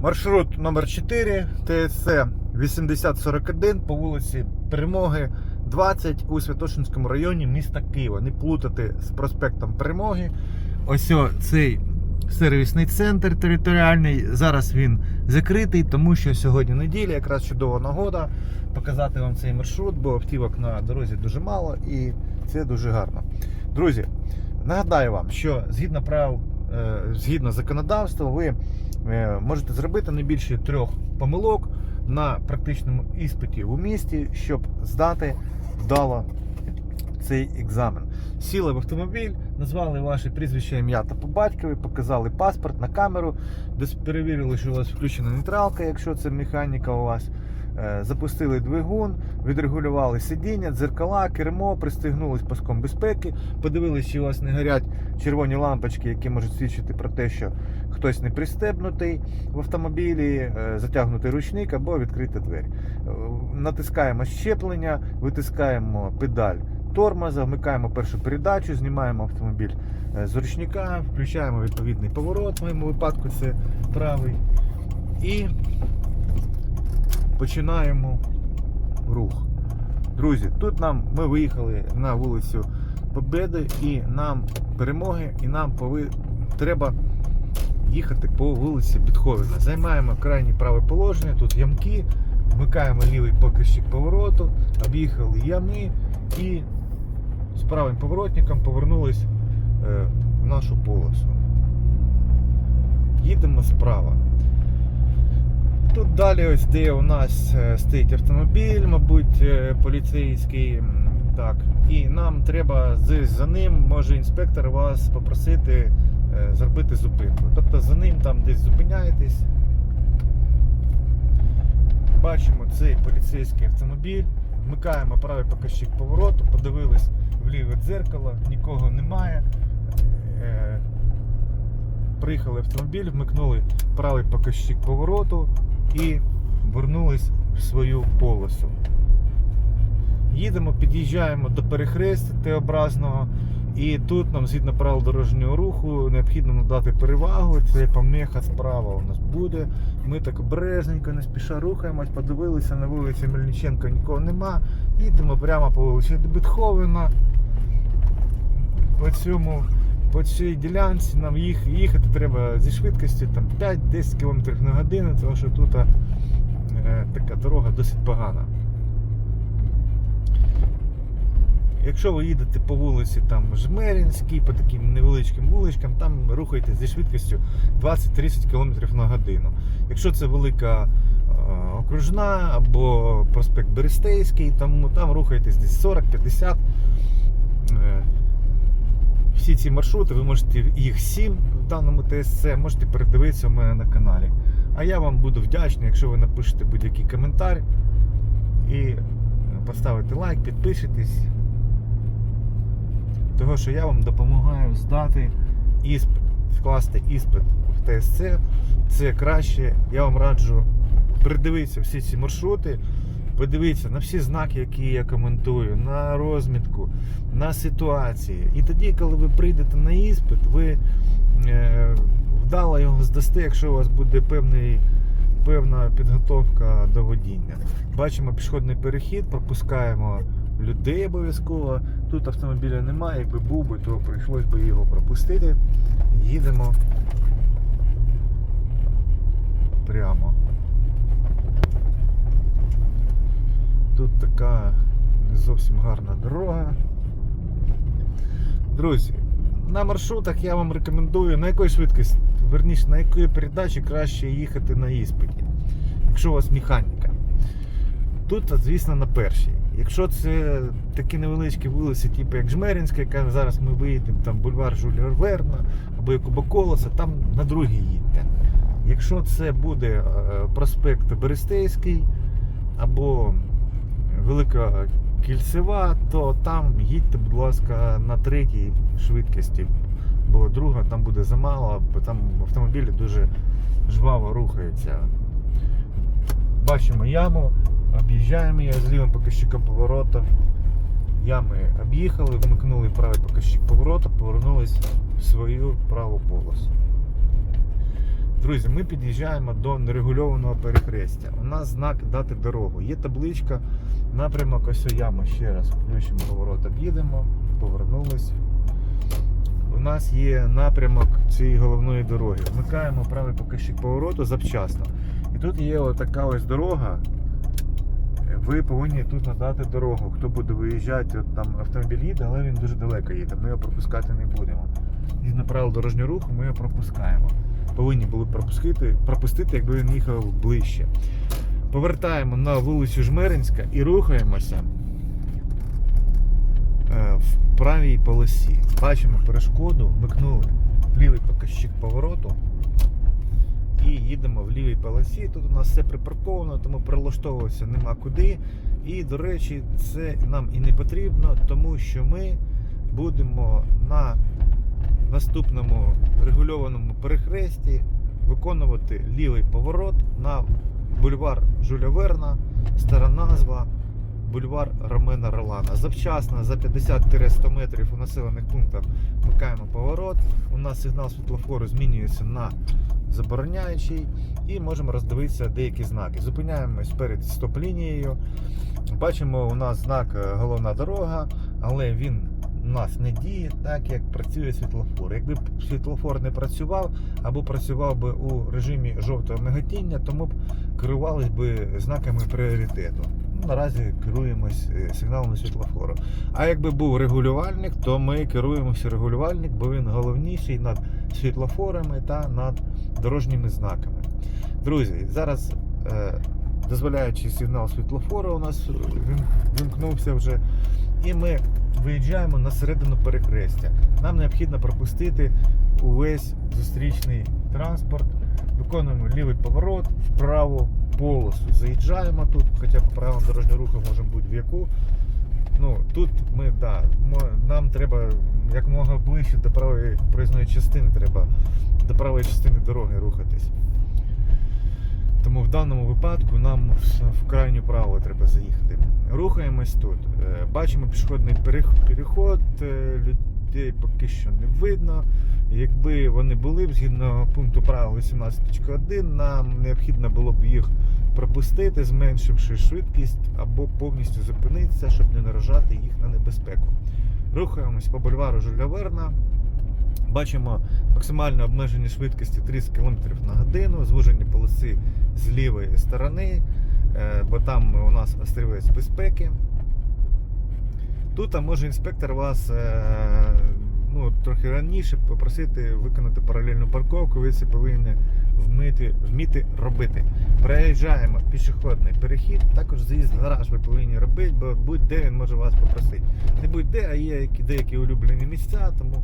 Маршрут номер 4 ТСЦ 8041 по вулиці Перемоги 20 у Святошинському районі міста Києва. Не плутати з проспектом Перемоги. Ось цей сервісний центр територіальний. Зараз він закритий, тому що сьогодні неділя, якраз чудова нагода показати вам цей маршрут, бо автівок на дорозі дуже мало і це дуже гарно. Друзі, нагадаю вам, що згідно правил, е, згідно законодавства, ви можете зробити не більше трьох помилок на практичному іспиті у місті, щоб здати вдало цей екзамен. Сіли в автомобіль, назвали ваше прізвище, ім'я та по батькові, показали паспорт на камеру, перевірили, що у вас включена нейтралка, якщо це механіка у вас. Е, Запустили двигун, відрегулювали сидіння, дзеркала, кермо, пристегнулись паском безпеки, подивилися, чи у вас не горять червоні лампочки, які можуть свідчити про те, що хтось не пристебнутий в автомобілі, е, затягнутий ручник або відкрита двері. Е, Натискаємо щеплення, витискаємо педаль тормоза, вмикаємо першу передачу, знімаємо автомобіль е, з ручника, включаємо відповідний поворот, в моєму випадку це правий. І починаємо рух. Друзі, тут нам ми виїхали на вулицю Победи і нам перемоги, і нам пови... треба їхати по вулиці Бітховена. Займаємо крайнє праве положення, тут ямки, вмикаємо лівий покищик повороту, об'їхали ями і з правим поворотником повернулись е, в нашу полосу. Їдемо справа. Тут далі ось де у нас е, стоїть автомобіль, мабуть, е, поліцейський. Так. І нам треба за ним, може інспектор вас попросити зробити зупинку. Тобто за ним там десь зупиняєтесь. Бачимо цей поліцейський автомобіль, вмикаємо правий показчик повороту, подивились в ліве дзеркало, нікого немає. Е, Приїхали автомобіль, вмикнули правий показчик повороту і вернулись в свою полосу. Їдемо, під'їжджаємо до перехрестя Т-образного, і тут нам, згідно правил дорожнього руху, необхідно надати перевагу. Це помеха справа у нас буде. Ми так обережненько, не спіша рухаємось, подивилися на вулиці Мельниченка, нікого нема. Їдемо прямо по вулиці Бетховена. По цьому по цій ділянці нам їх, їхати треба зі швидкістю там 5-10 км на годину, тому що тут е, така дорога досить погана. Якщо ви їдете по вулиці там Жмеринській, по таким невеличким вуличкам, там рухайте зі швидкістю 20-30 км на годину. Якщо це велика е, окружна або проспект Берестейський, там, там рухайтесь десь 40-50. Е, всі ці маршрути, ви можете їх 7 в даному ТСЦ, можете передивитися у мене на каналі. А я вам буду вдячний, якщо ви напишете будь-який коментар і е, поставите лайк, підпишитесь. Того, що я вам допомагаю здати іспит, скласти іспит в ТСЦ. Це краще. Я вам раджу придивитися всі ці маршрути, подивитися на всі знаки, які я коментую, на розмітку, на ситуації. І тоді, коли ви прийдете на іспит, ви е, вдало його здасте, якщо у вас буде певний, певна підготовка до водіння. Бачимо пішохідний перехід, пропускаємо людей обов'язково. Тут автомобіля немає, якби був би, то прийшлось би його пропустити. Їдемо прямо. Тут така не зовсім гарна дорога. Друзі, на маршрутах я вам рекомендую на якої швидкості, верніше, на якої передачі краще їхати на іспиті, якщо у вас механіка. Тут, звісно, на першій. Якщо це такі невеличкі вулиці, типу як Жмеринська, яка зараз ми виїдемо, там бульвар Жюля Верна або Якуба Колоса, там на другій їдьте. Якщо це буде е, проспект Берестейський або Велика Кільцева, то там їдьте, будь ласка, на третій швидкості, бо друга там буде замало, бо там автомобілі дуже жваво рухаються. Бачимо яму, об'їжджаємо її з лівим показчиком повороту. Ями об'їхали, вмикнули правий показчик повороту, повернулись в свою праву полосу. Друзі, ми під'їжджаємо до нерегульованого перехрестя. У нас знак дати дорогу. Є табличка, напрямок ось яма. Ще раз включимо поворот, об'їдемо, повернулись. У нас є напрямок цієї головної дороги. Вмикаємо правий покажчик повороту завчасно. І тут є отака ось дорога. Ви повинні тут надати дорогу. Хто буде виїжджати, от там автомобіль їде, але він дуже далеко їде. Ми його пропускати не будемо. Згідно правил дорожнього руху, ми його пропускаємо. Повинні були пропустити, пропустити, якби він їхав ближче. Повертаємо на вулицю Жмеринська і рухаємося е, в правій полосі. Бачимо перешкоду, вмикнули лівий показчик повороту і їдемо в лівій полосі. Тут у нас все припарковано, тому прилаштовуватися нема куди. І, до речі, це нам і не потрібно, тому що ми будемо на наступному регульованому перехресті виконувати лівий поворот на бульвар Жуля Верна, стара назва. Бульвар Ромена Ролана. Завчасно за 50-100 метрів у населених пунктах вмикаємо поворот. У нас сигнал світлофору змінюється на забороняючий і можемо роздивитися деякі знаки. Зупиняємось перед стоп-лінією. Бачимо, у нас знак е, головна дорога, але він у нас не діє так, як працює світлофор. Якби світлофор не працював або працював би у режимі жовтого миготіння, тому б керувались би знаками пріоритету. Наразі керуємось е, сигналами світлофору. А якби був регулювальник, то ми керуємося регулювальник, бо він головніший над світлофорами та над дорожніми знаками. Друзі, зараз е, дозволяючи сигнал світлофору, у нас він вимкнувся вже. І ми виїжджаємо на середину перехрестя. Нам необхідно пропустити увесь зустрічний транспорт. Виконуємо лівий поворот в праву полосу. Заїжджаємо тут, хоча по правилам дорожнього руху можемо бути в яку. Ну, тут ми, да, нам треба якомога ближче до правої проїзної частини, треба до правої частини дороги рухатись. Тому в даному випадку нам в- крайню право треба заїхати. Рухаємось тут. Е, Бачимо пішохідний переход, е, людей поки що не видно. Якби вони були згідно пункту правил 18.1, нам необхідно було б їх пропустити, зменшивши швидкість або повністю зупинитися, щоб не наражати їх на небезпеку. Рухаємось по бульвару Жуля Верна. Бачимо максимальне обмеження швидкості 30 км на годину, звужені полоси з лівої сторони, е, бо там у нас острівець безпеки. Тут може інспектор вас е, ну, трохи раніше попросити виконати паралельну парковку, ви це повинні вмити, вміти робити. Проїжджаємо пішохідний перехід, також заїзд в гараж ви повинні робити, бо будь-де він може вас попросити. Не будь-де, а є деякі улюблені місця, тому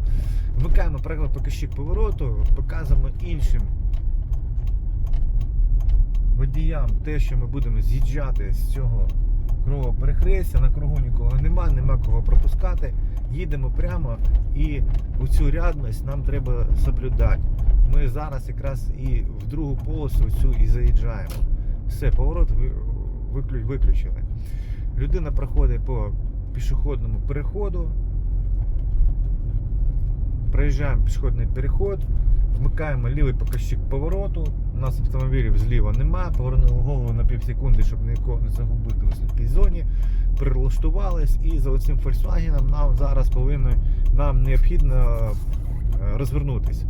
вмикаємо правий покажчик повороту, показуємо іншим водіям те, що ми будемо з'їжджати з цього кругового перехрестя, на кругу нікого нема, нема кого пропускати. Їдемо прямо і у цю рядність нам треба соблюдати. Ми зараз якраз і в другу полосу цю і заїжджаємо. Все, поворот виключили. Людина проходить по пішохідному переходу. Проїжджаємо пішохідний переход, вмикаємо лівий показчик повороту. У нас автомобілів зліва немає. Повернули голову на пів секунди, щоб нікого не загубити у слідкій зоні. Прилаштувались і за оцим Volkswagen нам зараз повинно нам необхідно е, розвернутися.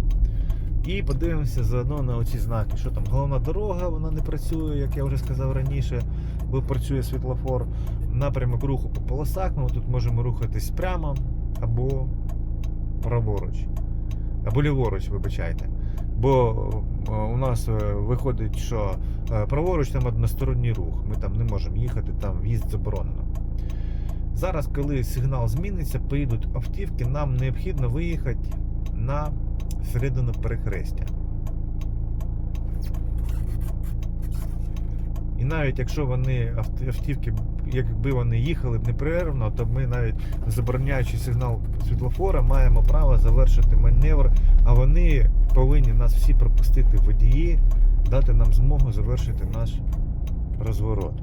І подивимося заодно на оці знаки. Що там? Головна дорога, вона не працює, як я вже сказав раніше, бо працює світлофор. Напрямок руху по полосах. Ми тут можемо рухатись прямо або праворуч. Або ліворуч, вибачайте. Бо е, у нас е, виходить, що е, праворуч там односторонній рух. Ми там не можемо їхати, там в'їзд заборонено. Зараз, коли сигнал зміниться, поїдуть автівки, нам необхідно виїхати на середину перехрестя. І навіть якщо вони автівки, якби вони їхали б непрервно, то ми навіть забороняючи сигнал світлофора, маємо право завершити маневр, а вони повинні нас всі пропустити водії, дати нам змогу завершити наш розворот.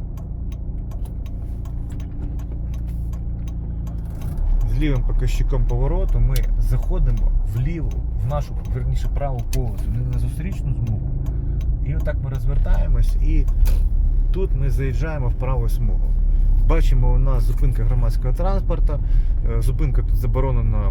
З лівим показчиком повороту ми заходимо вліво, в нашу, верніше, праву полосу, не на зустрічну змогу. І отак ми розвертаємось і тут ми заїжджаємо в праву смугу. Бачимо, у нас зупинка громадського транспорту. Е, Зупинка тут заборонена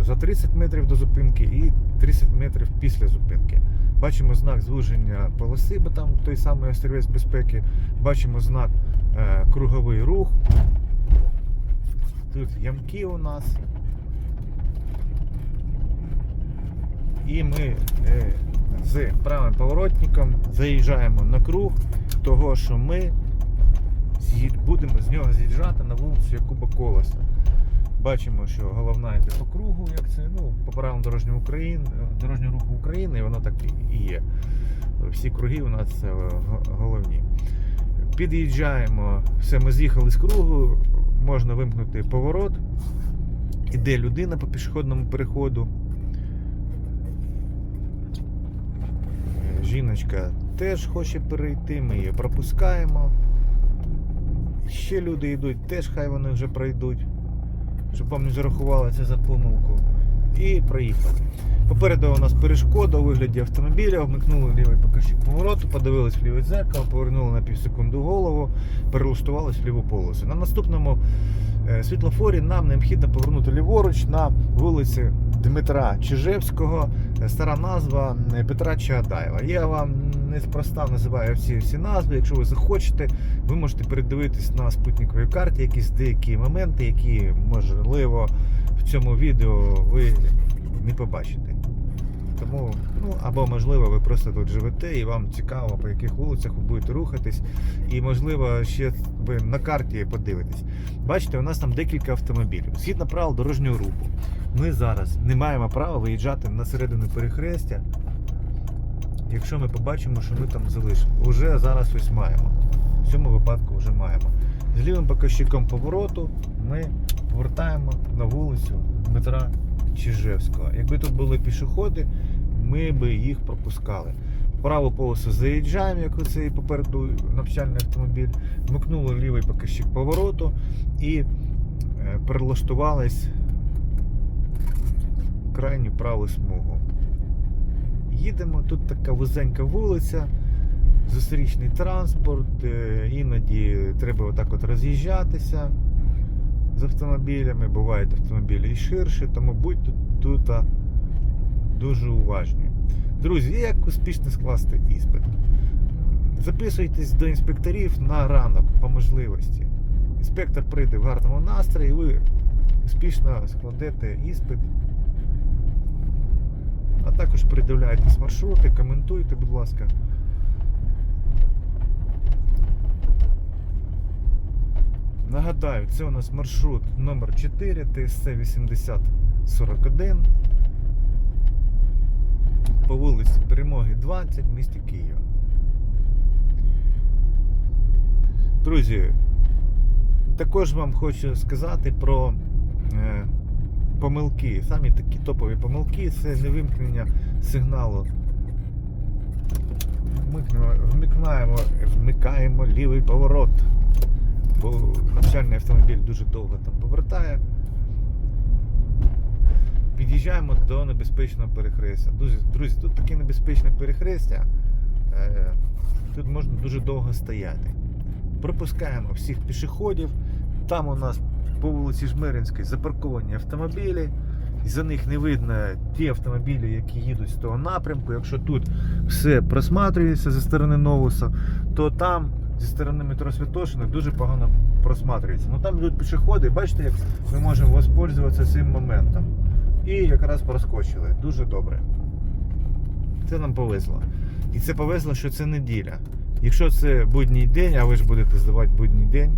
е, за 30 метрів до зупинки і 30 метрів після зупинки. Бачимо знак звуження полоси, бо там той самий острівець безпеки. Бачимо знак е, круговий рух. Тут ямки у нас. І ми з правим поворотником заїжджаємо на круг того, що ми будемо з нього з'їжджати на вулицю Якуба Колоса. Бачимо, що головна йде по кругу, як це ну, по правилам дорожнього України, дорожнього руху України, і воно так і є. Всі круги у нас е, головні. Під'їжджаємо, все, ми з'їхали з кругу, можна вимкнути поворот. Іде людина по пішохідному переходу. Е, Жіночка теж хоче перейти, ми її пропускаємо. Ще люди йдуть, теж хай вони вже пройдуть, щоб вам не зарахували це за помилку. І проїхали. Попереду у нас перешкода у вигляді автомобіля, вмикнули лівий покажчик повороту, подивились в ліве дзеркало, повернули на півсекунду голову, перелаштувались в ліву полосу. На наступному е, світлофорі нам необхідно повернути ліворуч на вулиці Дмитра Чижевського, стара назва е, Петра Чаадаєва. Я вам неспроста називаю всі всі назви. Якщо ви захочете, ви можете передивитись на спутниковій карті якісь деякі моменти, які можливо в цьому відео ви не побачите. Тому, ну або можливо, ви просто тут живете і вам цікаво, по яких вулицях ви будете рухатись, і можливо ще ви на карті подивитесь. Бачите, у нас там декілька автомобілів. Згідно правил дорожнього руху. Ми зараз не маємо права виїжджати на середину перехрестя, якщо ми побачимо, що ми там залишимо. Уже зараз ось маємо. В цьому випадку вже маємо. З лівим показчиком повороту ми повертаємо на вулицю Дмитра Чижевського. Якби тут були пішоходи, ми би їх пропускали. Праву полосу заїжджаємо, як оцей попереду навчальний автомобіль, вмикнули лівий показчик повороту і е, перелаштувались крайню праву смугу. Їдемо, тут така вузенька вулиця, зустрічний транспорт, е, іноді треба отак от роз'їжджатися з автомобілями, бувають автомобілі і ширші, тому будьте тут а, дуже уважні. Друзі, як успішно скласти іспит? Записуйтесь до інспекторів на ранок по можливості. Інспектор прийде в гарному настрої, і ви успішно складете іспит. А також придивляйтесь маршрути, коментуйте, будь ласка. Нагадаю, це у нас маршрут номер 4 ТСЦ 8041 по вулиці Перемоги 20 в місті Києва. Друзі, також вам хочу сказати про е, помилки. Самі такі топові помилки це невимкнення сигналу. Вмикаємо, вмикаємо лівий поворот бо навчальний автомобіль дуже довго там повертає. Під'їжджаємо до небезпечного перехрестя. Друзі, друзі, тут таке небезпечне перехрестя. Е, Тут можна дуже довго стояти. Пропускаємо всіх пішоходів. Там у нас по вулиці Жмеринській запарковані автомобілі. І за них не видно ті автомобілі, які їдуть з того напрямку. Якщо тут все просматрюється зі сторони Новуса, то там зі сторони метро Святошина дуже погано просматрюється. Ну там йдуть пішоходи, бачите, як ми можемо воспользуватися цим моментом. І якраз проскочили. Дуже добре. Це нам повезло. І це повезло, що це неділя. Якщо це будній день, а ви ж будете здавати будній день,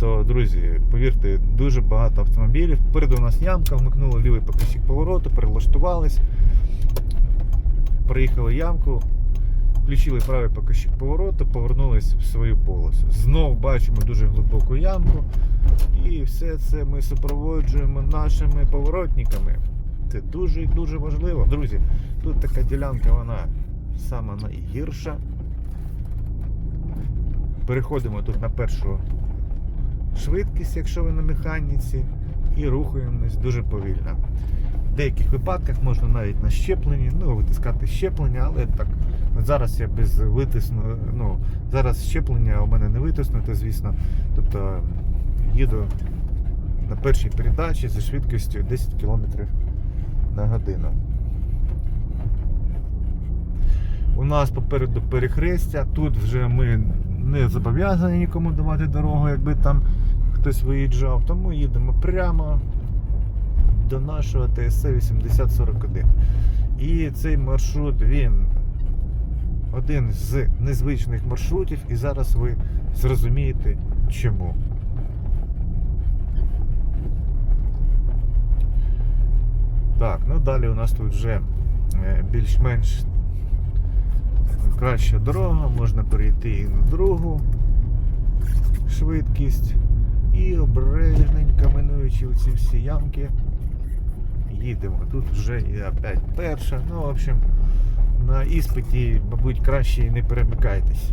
то, друзі, повірте, дуже багато автомобілів. Попереду у нас ямка, вмикнули лівий показчик повороту, перелаштувались, проїхали ямку, включили правий показчик повороту, повернулись в свою полосу. Знов бачимо дуже глибоку ямку. І все це ми супроводжуємо нашими поворотниками. Це дуже і дуже важливо. Друзі, тут така ділянка, вона сама найгірша. Переходимо тут на першу швидкість, якщо ви на механіці. і рухаємось дуже повільно. В деяких випадках можна навіть на щепленні, ну, витискати щеплення, але так. Зараз я без витисну, ну, зараз щеплення у мене не витиснуте, звісно. Тобто їду на першій передачі зі швидкістю 10 км на годину. У нас попереду перехрестя. Тут вже ми не зобов'язані нікому давати дорогу, якби там хтось виїжджав. Тому їдемо прямо до нашого ТСЦ 8041. І цей маршрут він один з незвичних маршрутів, і зараз ви зрозумієте чому. Так, ну далі у нас тут вже е, більш-менш краща дорога, можна перейти і на другу швидкість. І обережненько минуючи ці всі ямки, їдемо. Тут вже і опять перша. Ну, в общем, на іспиті, мабуть, краще і не перемикайтесь.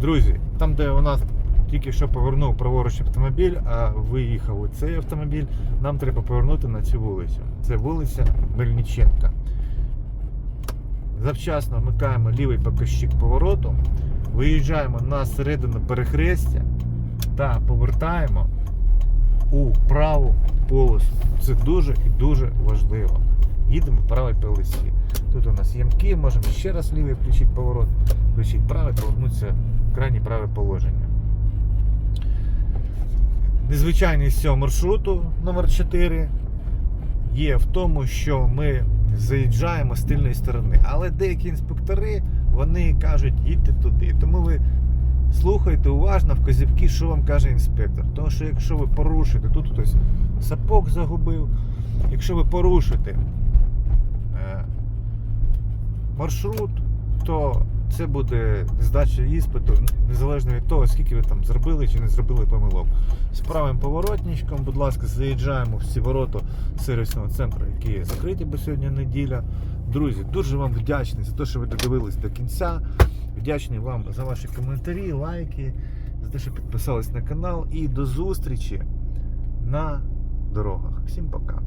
Друзі, там, де у нас тільки що повернув праворуч автомобіль, а виїхав цей автомобіль, нам треба повернути на цю вулицю. Це вулиця Мельниченка. Завчасно вмикаємо лівий покажчик повороту, виїжджаємо на середину перехрестя та повертаємо у праву полосу. Це дуже і дуже важливо. Їдемо в правій полосі. Тут у нас ямки, можемо ще раз лівий включити поворот, включити правий, повернутися в крайнє праве положення. Незвичайність цього маршруту номер 4 є в тому, що ми заїжджаємо з тильної сторони. Але деякі інспектори вони кажуть, їдьте туди. Тому ви слухайте уважно вказівки, що вам каже інспектор. Тому що якщо ви порушите, тут хтось сапог загубив, якщо ви порушите е, маршрут, то це буде здача іспиту, незалежно від того, скільки ви там зробили чи не зробили помилок. З правим поворотничком, будь ласка, заїжджаємо в ці ворота сервісного центру, які закриті, бо сьогодні неділя. Друзі, дуже вам вдячний за те, що ви додивились до кінця. Вдячний вам за ваші коментарі, лайки, за те, що підписались на канал. І до зустрічі на дорогах. Всім пока.